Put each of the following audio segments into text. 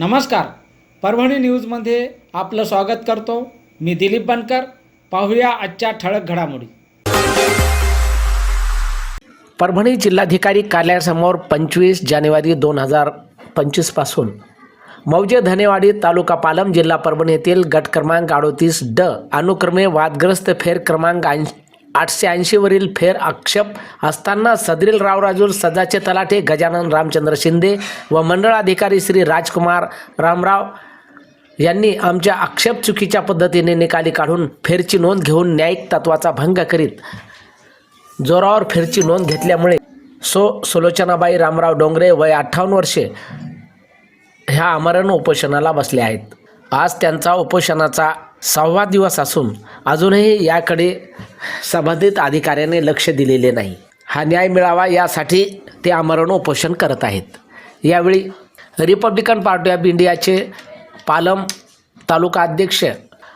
नमस्कार. परभणी न्यूजमध्ये आपलं स्वागत करतो. मी दिलीप बनकर. पाहूया आजच्या ठळक घडामोडी. परभणी जिल्हाधिकारी कार्यालयासमोर पंचवीस जानेवारी दोन हजार पंचवीसपासून मौजे धनेवाडी तालुका पालम जिल्हा परभणी येथील गट क्रमांक अडोतीस ड अनुक्रमे वादग्रस्त फेर क्रमांक ऐंशी आठशे ऐंशीवरील फेर आक्षेप असताना सदरील रावराजूर सदाचे तलाटे गजानन रामचंद्र शिंदे व मंडळ अधिकारी श्री राजकुमार रामराव यांनी आमच्या आक्षेप चुकीच्या पद्धतीने निकाली काढून फेरची नोंद घेऊन न्यायिक तत्वाचा भंग करीत जोरावर फेरची नोंद घेतल्यामुळे सो सुलोचनाबाई रामराव डोंगरे वय अठ्ठावन्न वर्षे ह्या आमरण उपोषणाला बसले आहेत. आज त्यांचा उपोषणाचा सहावा दिवस असून अजूनही याकडे संबंधित अधिकाऱ्याने लक्ष दिलेले नाही. हा न्याय मिळावा यासाठी ते आमरण उपोषण करत आहेत. यावेळी रिपब्लिकन पार्टी ऑफ इंडियाचे पालम तालुका अध्यक्ष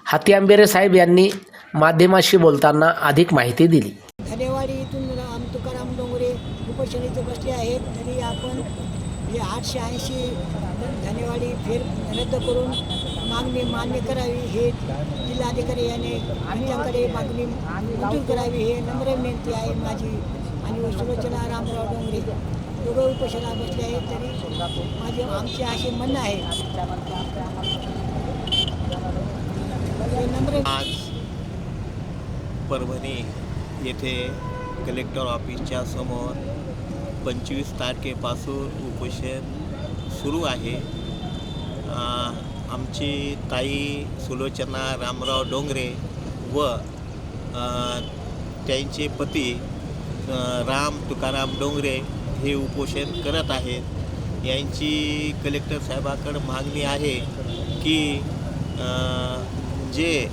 हाती साहेब यांनी माध्यमाशी बोलताना अधिक माहिती दिली. धनेवाडी इथून तुकाराम डोंगरे उपोषण इथे बसले आहेत. तरी आपण हे आठशे ऐंशी धनेवाडी फेर रद्द करून मागणी मान्य करावी हे जिल्हाधिकारी याने आमच्याकडे मागणी मंजूर करावी हे नम्र विनंती आहे माझी. आणि सुलोचना रामराव डोंगरे. दोघं उपोषणा बसले आहेत तरी माझे आमचे असे म्हणणं आहे. नम्र आज परभणी येथे कलेक्टर ऑफिसच्या समोर पंचवीस तारखेपासून उपोषण सुरू आहे. आमची ताई सुलोचना रामराव डोंगरे व त्यांचे पती राम तुकाराम डोंगरे हे उपोषण करत आहेत. यांची कलेक्टर साहेबाकडं मागणी आहे की जे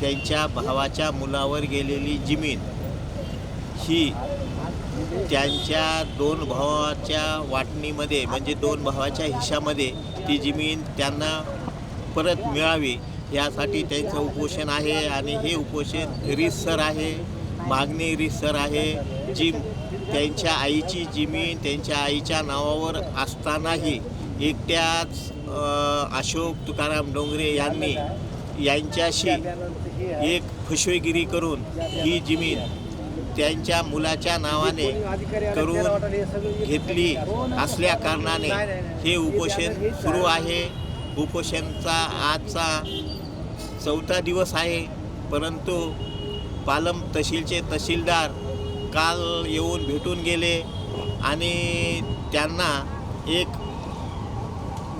त्यांच्या भावाच्या मुलावर गेलेली जमीन ही त्यांच्या दोन भावाच्या वाटणीमध्ये म्हणजे दोन भावाच्या हिशामध्ये ती जमीन त्यांना परत मिळावी यासाठी त्यांचं उपोषण आहे. आणि हे उपोषण रीतसर आहे मागणी रीतसर आहे जी त्यांच्या आईची जमीन त्यांच्या आईच्या नावावर असतानाही एकट्याच अशोक तुकाराम डोंगरे यांनी यांच्याशी एक फसवेगिरी करून ही जमीन त्यांच्या मुलाच्या नावाने करून घेतली असल्या कारणाने हे उपोषण सुरू आहे. उपोषणचा आजचा चौथा दिवस आहे. परंतु पालम तहसीलचे तहसीलदार काल येऊन भेटून गेले आणि त्यांना एक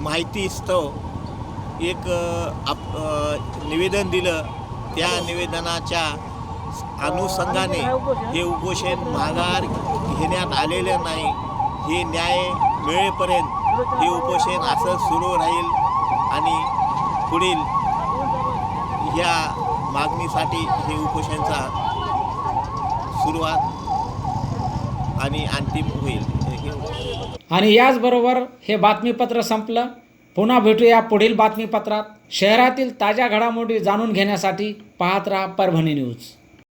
माहितीस्तव एक आप निवेदन दिलं. त्या निवेदनाच्या अनुषंगाने हे उपोषण माघार घेण्यात आलेलं नाही. हे न्याय मिळेपर्यंत हे उपोषण असं सुरू राहील आणि पुढील ह्या मागणीसाठी हे उपोषणचा सुरुवात आणि अंतिम होईल. आणि याचबरोबर हे बातमीपत्र संपलं. पुन्हा भेटूया पुढील बातमीपत्रात. शहरातील ताज्या घडामोडी जाणून घेण्यासाठी पाहत राहा परभणी न्यूज.